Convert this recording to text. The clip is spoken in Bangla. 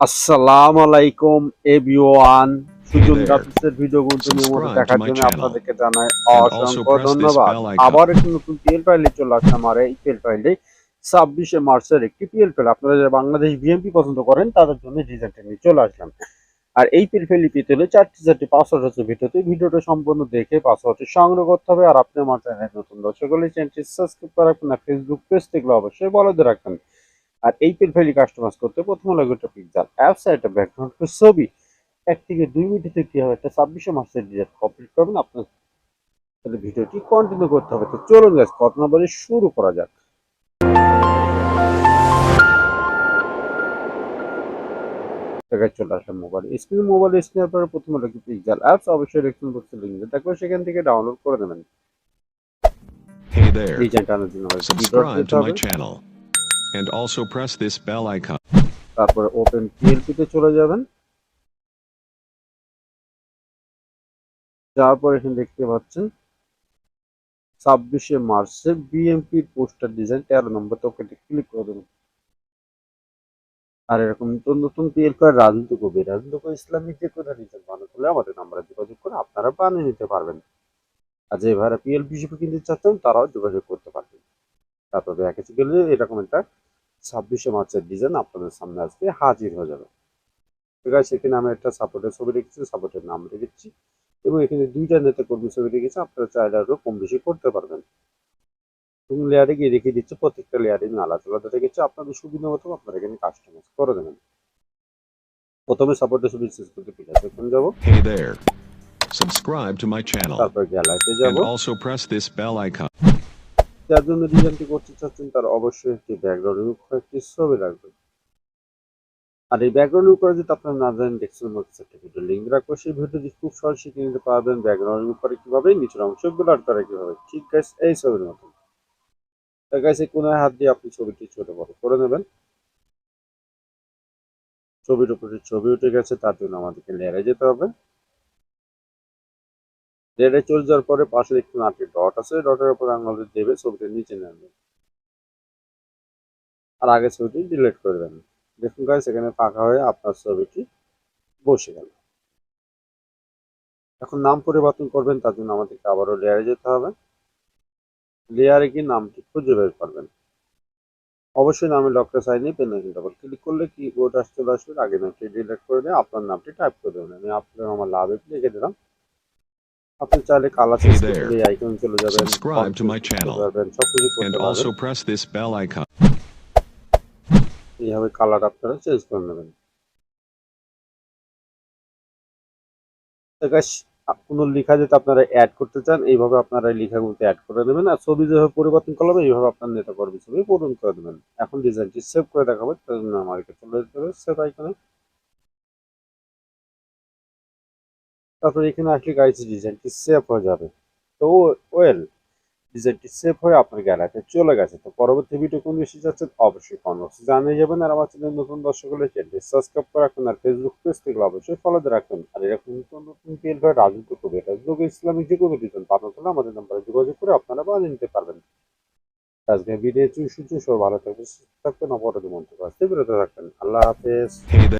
আসসালামু আলাইকুম এভরিওয়ান। সুজন. গ্রাফিক্সের নিয়মিত Subscribe দেখার জন্য. আপনাদেরকে জানাই অসংখ্য ধন্যবাদ। আবার একটি নতুন পিএল ফাইলে চলে আসলাম আর এই পিএল ফাইলে ছাব্বিশে মার্চের একটি পিএল ফাইল আপনারা যারা বাংলাদেশ বিএমপি পছন্দ করেন তাদের জন্য ডিজাইনটা নিয়ে চলে আসলাম। আর এই পিএল ফাইলটি পেতে হলে চারটি চারটি পাসওয়ার্ড হচ্ছে ভিডিওতে। ভিডিওটা সম্পূর্ণ দেখে পাসওয়ার্ডটি সংগ্রহ করতে হবে আর আপনি আমার চ্যানেল নতুন দর্শক হলে চ্যানেলটি সাবস্ক্রাইব করে রাখবেন আর ফেসবুক পেজ থেকে অবশ্যই বলতে রাখবেন। আর এই পেল ফাইলটি কাস্টমাইজ করতে প্রথমে লাগবে একটা পিকচার অ্যাপস আর একটা ব্যাকগ্রাউন্ড ছবি এক থেকে দুই মিনিটে কি হবে একটা ছাব্বিশে মাসের ডিজাইন কমপ্লিট করবেন আপনার তাহলে ভিডিওটি কন্টিনিউ করতে হবে তো চলুন গাছ কত নম্বরে শুরু করা যাক জায়গায় চলে আসলাম মোবাইল স্ক্রিন মোবাইল প্রথমে অ্যাপস অবশ্যই সেখান থেকে ডাউনলোড করে নেবেন Hey there. Subscribe to my channel. And also press this bell icon. তারপরে ওপেন পিএলপি তে চলে যাবেন। তারপর এখানে দেখতে পাচ্ছেন, ছাব্বিশে মার্চে বিএমপির পোস্টার ডিজাইন তেরো নম্বর তোকে ক্লিক করে দেবেন। আর এরকম নতুন নতুন পিএলপি আর রাজনীতি কবি রাজনীতি কবি ইসলামিক যে কোনো ডিজাইন বানাতে হলে আমাদের নাম্বারে যোগাযোগ করে আপনারা বানিয়ে নিতে পারবেন। আর যে ভাইরা পিএলপি হিসেবে কিনতে চাচ্ছেন, তারাও যোগাযোগ করতে পারবেন। তারপরে দেখেছি গেলে এরকম একটা ছাব্বিশে মার্চের ডিজাইন আপনাদের সামনে আজকে হাজির হয়ে যাবে ঠিক আছে এখানে আমি একটা সাপোর্টের ছবি রেখেছি সাপোর্টের নাম রেখেছি এবং এখানে দুইটা নেতা কর্মী ছবি রেখেছি আপনারা চাইলে আরও কম বেশি করতে পারবেন এবং লেয়ারে গিয়ে রেখে দিচ্ছে প্রত্যেকটা লেয়ারে আমি আলাদা আলাদা রেখেছি আপনাদের সুবিধা মতো আপনারা এখানে কাস্টমাইজ করে দেবেন প্রথমে সাপোর্টের ছবি শেষ করতে ঠিক আছে এখন যাব Subscribe to my channel. তারপর গ্যালারিতে যাব And also press this bell icon. যার জন্য ডিজাইনটি করতে চাচ্ছেন, তার অবশ্যই একটি ব্যাকগ্রাউন্ড একটি ছবি রাখবেন। আর এই ব্যাকগ্রাউন্ড উপরে যদি আপনারা না জানেন ডেস্কের মধ্যে একটা ভিডিও লিঙ্ক রাখব। সেই ভিডিওটি খুব সহজ শিখে নিতে পারবেন ব্যাকগ্রাউন্ড উপরে কীভাবে, নিচের অংশ ব্লার করে কীভাবে। ঠিক আছে এই ছবির মতো তার কাছে কোনায় হাত দিয়ে আপনি ছবিটি ছোট বড় করে নেবেন। ছবির উপরে ছবি উঠে গেছে, তার জন্য আমাদেরকে লেয়ারে যেতে হবে। লেয়ারে চলে যাওয়ার পরে পাশে একটু আটটি ডট আছে। ডটের উপর আঙুল দেবে ছবিটা নিচে নেবে আর আগে ছবিটি ডিলিট করে দেবেন। দেখুন গাইস এখানে ফাঁকা হয়ে আপনার ছবিটি বসে গেল। এখন নাম পরিবর্তন করবেন, তার জন্য আমাদেরকে আবারও লেয়ারে যেতে হবে। লেয়ারে গিয়ে নামটি খুঁজে বের করবেন। অবশ্যই নামে লকটা সাইনে পেন ডাবল ক্লিক করলে কি ওটা চলে আসবে। আগে নামটি ডিলিট করে দিয়ে আপনার নামটি টাইপ করে দেবেন। আমি আপনার আমার লাভে লিখে দিলাম। আপনি চাইলে কালার there. করতে আইকন চলে যাবেন করতে. পারবেন সবকিছু And করতে also পারবেন press this bell icon. এইভাবে কালার আপনারা চেঞ্জ করে নেবেন কোনো লেখা যদি আপনারা অ্যাড করতে চান এইভাবে আপনারা এই লেখাগুলোতে অ্যাড করে দেবেন আর ছবি যেভাবে পরিবর্তন করবেন এইভাবে আপনার নেতা কর্মী ছবি পূরণ করে দেবেন এখন ডিজাইনটি সেভ করে দেখাবো তার জন্য আমাকে চলে যেতে হবে সেভ আইকনে তারপরে এখানে আসলে গাইছে ডিজাইনটি সেভ হয়ে যাবে। তো ওয়েল ডিজাইনটি সেভ হয়ে আপনার গ্যালারিতে চলে গেছে। তো পরবর্তী ভিডিও কোন বিষয়ে যাচ্ছে অবশ্যই কমেন্ট জানিয়ে যাবেন। আর আমার চ্যানেল নতুন দর্শক হলে চ্যানেলটি সাবস্ক্রাইব করে রাখুন। আর ফেসবুক পেজ থেকে অবশ্যই ফলো দিয়ে রাখুন। আর এরকম নতুন নতুন পেল বা রাজনীতি কবি রাজনীতি ইসলামিক যে কবি দিতেন পাঠাতে হলে আমাদের নাম্বারে যোগাযোগ করে আপনারা বানিয়ে নিতে পারবেন। আজকে ভিডিও চুই সূর্য ভালো সুস্থ থাকবেন। অপরাধী আসতে বিরত থাকবেন। আল্লাহ হাফেজ.